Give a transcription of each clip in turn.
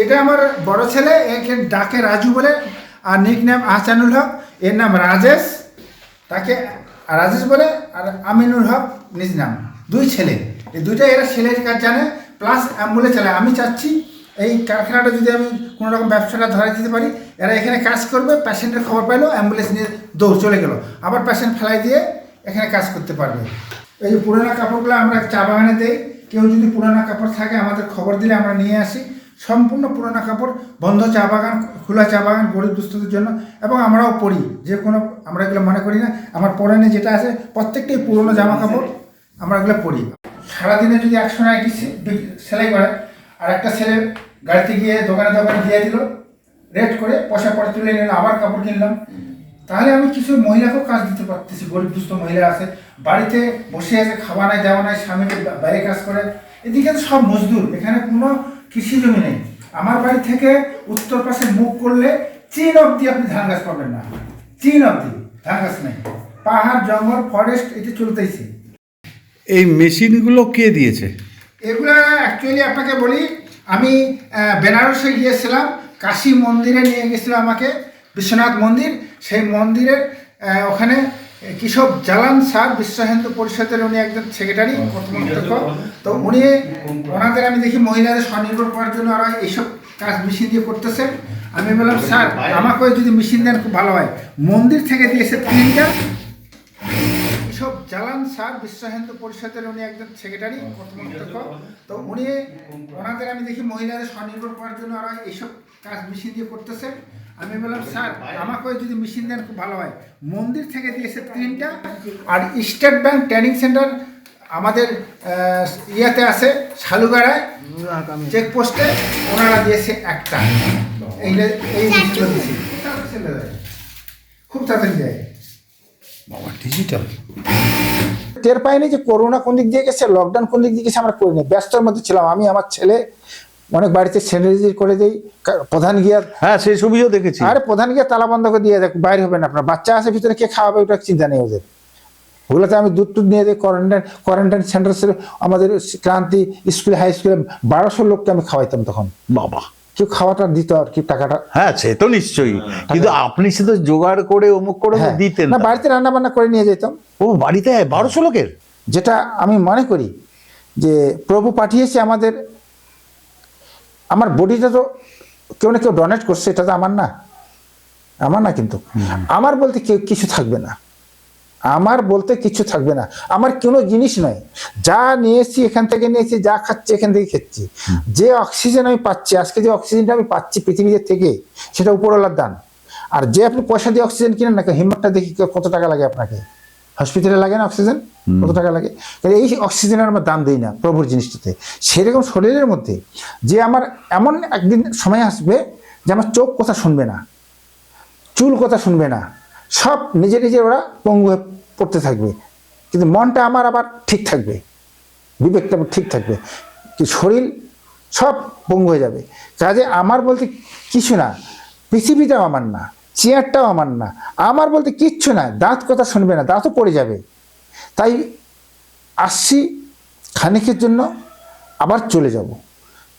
এটা আমার বড় ছেলে, একে ডাকে রাজু বলে, আর নিক নাম আহসানুল হক, এর নাম রাজেশ। তাকে রাজেশ বলে, আর আমিনুল হক নিজ নাম। দুই ছেলে। এই দুইটা এরা ছেলের কাজ জানে প্লাস অ্যাম্বুলেন্স চালায়। আমি চাচ্ছি এই কারখানাটা যদি আমি কোনো রকম ব্যবসাটা ধরে দিতে পারি, এরা এখানে কাজ করবে পেশেন্টের খবর পাইলো অ্যাম্বুলেন্স নিয়ে দৌড় চলে গেল। আবার পেশেন্ট ফেলাই দিয়ে এখানে কাজ করতে পারবে। এই যে পুরোনো কাপড়গুলো আমরা চা বাগানে দেই, কেউ যদি পুরোনো কাপড় থাকে, আমাদের খবর দিলে আমরা নিয়ে আসি। সম্পূর্ণ পুরোনো কাপড়, বন্ধ চা বাগান, খোলা চা বাগান গরিব দুস্থদের জন্য এবং আমরাও পরি। যে কোনো, আমরা এগুলো মনে করি না। আমার পরনে যেটা আছে, প্রত্যেকটাই পুরোনো জামা কাপড়, আমরা এগুলো পরি। সারাদিনে যদি একশো নাইটি সেলাই করে আর একটা ছেলে গাড়িতে গিয়ে দোকানে দোকানে দিয়ে দিল, রেট করে পয়সা পরে তুলে নিলাম আবার কাপড় কিনলাম। তাহলে আমি কিছু মহিলাকেও কাজ দিতে পারতেছি, গরিব দুস্থ মহিলা আছে। বাড়িতে বসে আছে, খাওয়া নাই, দেওয়া নাই, স্বামীকে বাইরে কাজ করে। এদিকে সব মজদুর। এখানে কোনো কৃষি জমি নেই। আমার বাড়ি থেকে উত্তর পাশে মুখ করলে চীন অবধি আপনি ধান গাছ পাবেন না। চীন অবধি ধান গাছ নেই। পাহাড় জঙ্গল ফরেস্ট এটি চলতেইছে। এই মেশিনগুলো কে দিয়েছে? এগুলো অ্যাকচুয়ালি আপনাকে বলি আমি বেনারসে গিয়েছিলাম কাশী মন্দিরে নিয়ে গেছিল আমাকে বিশ্বনাথ মন্দির। সেই মন্দিরের ওখানে কৃষক জালান স্যার বিশ্ব হিন্দু পরিষদের উনি একজন সেক্রেটারি কর্তৃপক্ষ তো উনি ওনাদের আমি দেখি মহিলাদের স্বনির্ভর করার জন্য ওরা এইসব কাজ মেশিন দিয়ে করতেছে। আমি বললাম স্যার আমাকে যদি মেশিন দেন খুব ভালো হয়। মন্দির থেকে দিয়েছে তিনটা। এসব জালান স্যার বিশ্ব হিন্দু পরিষদের উনি একজন সেক্রেটারি কর্তৃপক্ষ তো উনি ওনাদের আমি দেখি মহিলাদের স্বনির্ভর করার জন্য ওরা এইসব কাজ মেশিন দিয়ে করতেছে। আমি বললাম স্যার আমাকে যদি মেশিন দেন খুব ভালো হয়। মন্দির থেকে দিয়েছে তিনটা আর স্টেট ব্যাংক ট্রেনিং সেন্টার আমাদের ইয়েতে আছে শালুগাড়ায় চেকপোস্টে ওনারা দিয়েছে একটা। এই এই খুব তাড়াতাড়ি যায়। খুব তাড়াতাড়ি যায় বাবা ডিজিটাল টের পাইনি যে করোনা কোন দিক দিয়ে গেছে লকডাউন কোন দিক দিয়ে গেছে আমরা করিনি। ব্যস্তর মধ্যে ছিলাম। আমি আমার ছেলে অনেক বাড়িতে স্যানিটাইজার করে দিই। প্রধান গিয়া হ্যাঁ সেই ছবিও দেখেছি। আরে প্রধান গিয়া তালা বন্ধ করে দিয়ে দেখ বাইরে হবে না আপনার। বাচ্চা আছে ভিতরে কে খাওয়াবে ওটা চিন্তা নেই ওদের। ওগুলোতে আমি দুধ টুধ নিয়ে দিই কোয়ারেন্টাইন কোয়ারেন্টাইন সেন্টার ছিল আমাদের ক্রান্তি স্কুলে হাই স্কুলে বারোশো লোককে আমি খাওয়াইতাম তখন। বাবা। কেউ খাওয়াটা দিত আর কি টাকাটা। হ্যাঁ সে তো নিশ্চয়ই। কিন্তু আপনি শুধু জোগাড় করে অমুক করে হ্যাঁ। দিতেন না বাড়িতে রান্না বান্না করে নিয়ে যেতাম ও বাড়িতে বারোশো লোকের? যেটা আমি মনে করি যে প্রভু পাঠিয়েছে আমাদের আমার বডিটা তো কেউ না কেউ ডোনেট করছে এটা তো আমার না। আমার না কিন্তু। আমার বলতে কেউ কিছু থাকবে না। আমার বলতে কিছু থাকবে না। আমার কোনো জিনিস নয়। যা নিয়েছি এখান থেকে নিয়েছি যা খাচ্ছি এখান থেকে খাচ্ছি। যে অক্সিজেন আমি পাচ্ছি আজকে যে অক্সিজেনটা আমি পাচ্ছি পৃথিবীতে থেকে সেটা উপরওয়ালার দান। আর যে আপনি পয়সা দিয়ে অক্সিজেন কিনেন না হিম্মতটা দেখি কত টাকা লাগে আপনাকে। হসপিটালে লাগে না অক্সিজেন? কত টাকা লাগে? তাহলে এই অক্সিজেনের আমরা দাম দিই না প্রভুর জিনিসটাতে। সেরকম শরীরের মধ্যে যে আমার এমন একদিন সময় আসবে যে আমার চোখ কথা শুনবে না চুল কথা শুনবে না সব নিজে নিজে ওরা পঙ্গু হয়ে পড়তে থাকবে। কিন্তু মনটা আমার আবার ঠিক থাকবে বিবেকটা আমার ঠিক থাকবে। কি শরীর সব পঙ্গু হয়ে যাবে। কাজে আমার বলতে কিছু না পৃথিবীটাও আমার না। চেয়ারটাও আমার না। আমার বলতে কিচ্ছু না দাঁত কথা শুনবে না, দাঁতও পড়ে যাবে। তাই আসছি খানিকের জন্য, আবার চলে যাব।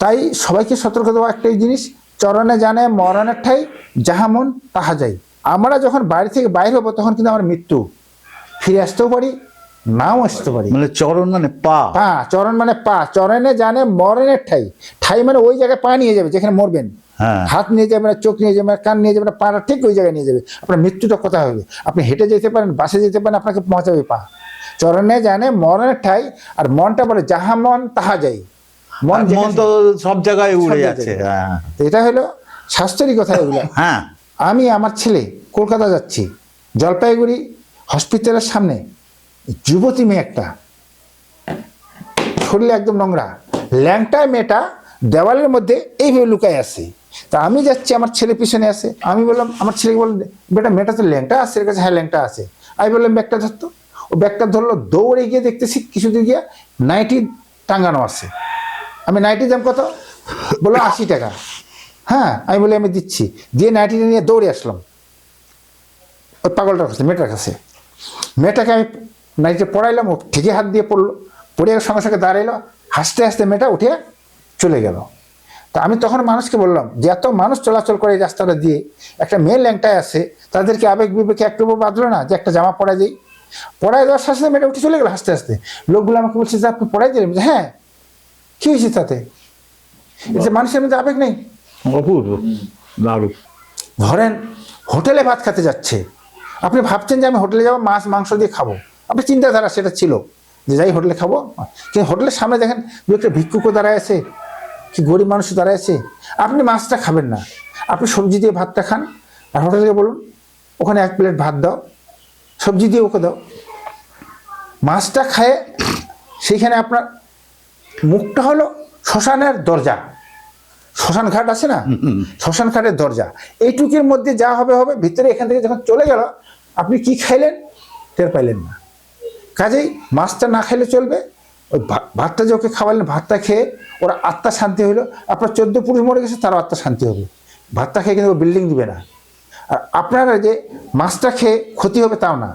তাই সবাইকে সতর্ক দেওয়া একটাই জিনিস, চরণে জানে মরণের ঠাই, যাহা মন তাহা যাই। আমরা যখন বাড়ি থেকে বাইর হব, তখন কিন্তু আমার মৃত্যু। ফিরে আসতেও পারি নাও আসতে পারি। মানে চরণ মানে পা। পা চরণ মানে পা। চরণে জানে মরণের ঠাই। ঠাই মানে ওই জায়গায় পা নিয়ে যাবে যেখানে মরবেন। হ্যাঁ। হাত নিয়ে যাবে না চোখ নিয়ে যাবে না কান নিয়ে যাবে না পাটা ঠিক ওই জায়গায় নিয়ে যাবে। আপনার মৃত্যুটা কোথায় হবে? আপনি হেঁটে যেতে পারেন বাসে যেতে পারেন আপনাকে পৌঁছাবে পা। চরণে জানে মরণের ঠাই আর মনটা বলে যাহা মন তাহা যাই। মন মন তো সব জায়গায় উড়ে যাচ্ছে হ্যাঁ। এটা হলো স্বাস্থ্যেরই কথা এগুলো। হ্যাঁ। আমি আমার ছেলে কলকাতা যাচ্ছি জলপাইগুড়ি হসপিটালের সামনে। যুবতী মেয়ে একটা। শরীরে একদম নোংরা। ল্যাংটায় মেয়েটা দেওয়ালের মধ্যে এইভাবে লুকায় আছে। তা আমি যাচ্ছি, আমার ছেলে পিছনে আছে। আমি বললাম, আমার ছেলেকে বললাম, বেটা, মেয়েটা তো ল্যাংটা আছে, এর কাছে হ্যাঁ ল্যাংটা আছে। আমি বললাম, ব্যাগটা ধরতো ও ব্যাগটা ধরলো, দৌড়ে গিয়ে দেখতেছি কিছুদিন গিয়ে নাইটি টাঙ্গানো আছে। আমি নাইটি দাম কত? বলল, আশি টাকা। হ্যাঁ আমি বলি আমি দিচ্ছি। দিয়ে নাইটিটা নিয়ে দৌড়ে আসলাম। ওই পাগলটার কাছে, মেয়েটার কাছে। মেয়েটাকে আমি নাইটিটা পড়াইলাম ও ঠিকই হাত দিয়ে পড়ল। পড়ে সঙ্গে সঙ্গে দাঁড়াইলো হাসতে হাসতে মেয়েটা উঠে চলে গেল। তা আমি তখন মানুষকে বললাম যে এত মানুষ চলাচল করে রাস্তাটা দিয়ে একটা মেয়ে ল্যাংটায় আছে তাদেরকে আবেগ বিবেকে একটু বাঁধলো না যে একটা জামা পরা যাই পড়াই দেওয়ার সাথে সাথে মেয়েটা উঠে চলে গেল হাসতে হাসতে। লোকগুলো আমাকে বলছে যে আপনি পড়াই দিলেন? হ্যাঁ। কি হয়েছে তাতে? এই যে মানুষের মধ্যে আবেগ নেই। অপূর্ব দারুণ। ধরেন হোটেলে ভাত খেতে যাচ্ছে। আপনি ভাবছেন যে আমি হোটেলে যাব মাছ মাংস দিয়ে খাব। আপনার চিন্তাধারা সেটা ছিল যে যাই হোটেলে খাব। কিন্তু হোটেলের সামনে দেখেন দু একটা ভিক্ষুকও দাঁড়ায় আছে কি গরিব মানুষ দাঁড়ায় আছে। আপনি মাছটা খাবেন না। আপনি সবজি দিয়ে ভাতটা খান আর হোটেলে বলুন ওখানে এক প্লেট ভাত দাও সবজি দিয়ে ওকে দাও। মাছটা খায় সেইখানে আপনার মুখটা হলো শ্মশানের দরজা। শ্মশান ঘাট আছে না? শ্মশান ঘাটের দরজা। এইটুকির মধ্যে যা হবে হবে। ভিতরে এখান থেকে যখন চলে গেল আপনি কি খাইলেন? টের পাইলেন না। কাজেই মাছটা না খাইলে চলবে। ওই ভাতটা যে ওকে খাওয়ালেন, ভাতটা খেয়ে ওরা আত্মা শান্তি হইল। আপনার চোদ্দ পুরুষ মরে গেছে, তারও আত্মা শান্তি হবে। ভাতটা খেয়ে কিন্তু বিল্ডিং দিবে না। আর আপনারা যে মাছটা খেয়ে ক্ষতি হবে তাও না।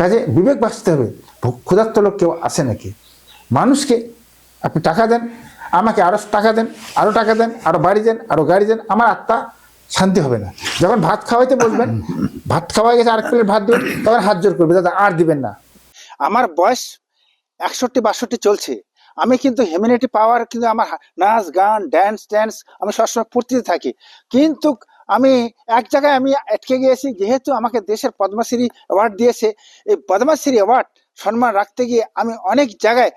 কাজে বিবেক বাঁচতে হবে। ক্ষুধার্ত লোক কেউ আসে নাকি? মানুষকে আপনি টাকা দেন, আমাকে আরও টাকা দেন আরও টাকা দেন আরও বাড়ি দেন আরও গাড়ি দেন, আমার আত্মা শান্তি হবে না। যখন ভাত খাওয়াইতে বসবেন ভাত খাওয়াই গেছে, আরেক প্লেট ভাত দেবেন, তখন হাত জোর করবে, দাদা আর দিবেন না। আমার বয়স একষট্টি বাষট্টি চলছে। আমি কিন্তু হিউম্যানিটি পাওয়ার কিন্তু আমার নাচ, গান ড্যান্স ট্যান্স আমি সবসময় ফুর্তিতে থাকি। কিন্তু আমি এক জায়গায় আমি আটকে গিয়েছি, যেহেতু আমাকে দেশের পদ্মশ্রী অ্যাওয়ার্ড দিয়েছে। এই পদ্মশ্রী অ্যাওয়ার্ড সম্মান রাখতে গিয়ে আমি অনেক জায়গায়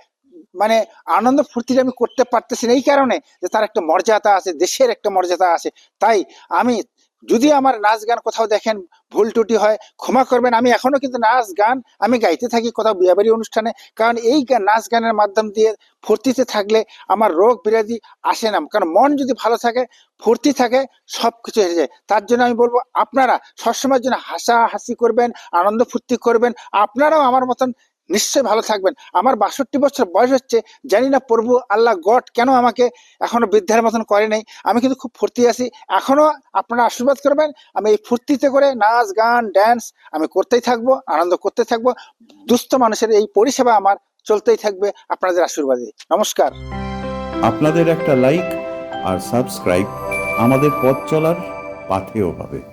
মানে আনন্দ ফুর্তিটা আমি করতে পারতেছি না। এই কারণে যে তার একটা মর্যাদা আছে, দেশের একটা মর্যাদা আছে। তাই আমি যদি আমার নাচ গান কোথাও দেখেন ভুল ত্রুটি হয়, ক্ষমা করবেন। আমি এখনও কিন্তু নাচ গান আমি গাইতে থাকি কোথাও বিয়েবাড়ি অনুষ্ঠানে, কারণ এই নাচ গানের মাধ্যম দিয়ে ফুর্তিতে থাকলে আমার রোগ বিরোধী আসে না। কারণ মন যদি ভালো থাকে, ফুর্তি থাকে সব কিছু হেরে যায়। তার জন্য আমি বলব, আপনারা সবসময়ের জন্য হাসা হাসি করবেন, আনন্দ ফুর্তি করবেন। আপনারাও আমার মতন নিশ্চয়ই ভালো থাকবেন। আমার বাষট্টি বছর বয়স হচ্ছে, জানি না প্রভু আল্লাহ গড কেন আমাকে এখনও বৃদ্ধার মতন করে নাই। আমি কিন্তু খুব ফুর্তি আছি। এখনও আপনারা আশীর্বাদ করবেন, আমি এই ফুর্তিতে করে নাচ, গান ড্যান্স আমি করতেই থাকব, আনন্দ করতে থাকব। দুস্থ মানুষের এই পরিষেবা আমার চলতেই থাকবে, আপনাদের আশীর্বাদে। নমস্কার। আপনাদের একটা লাইক আর সাবস্ক্রাইব আমাদের পথ চলার পাথেয় হবে।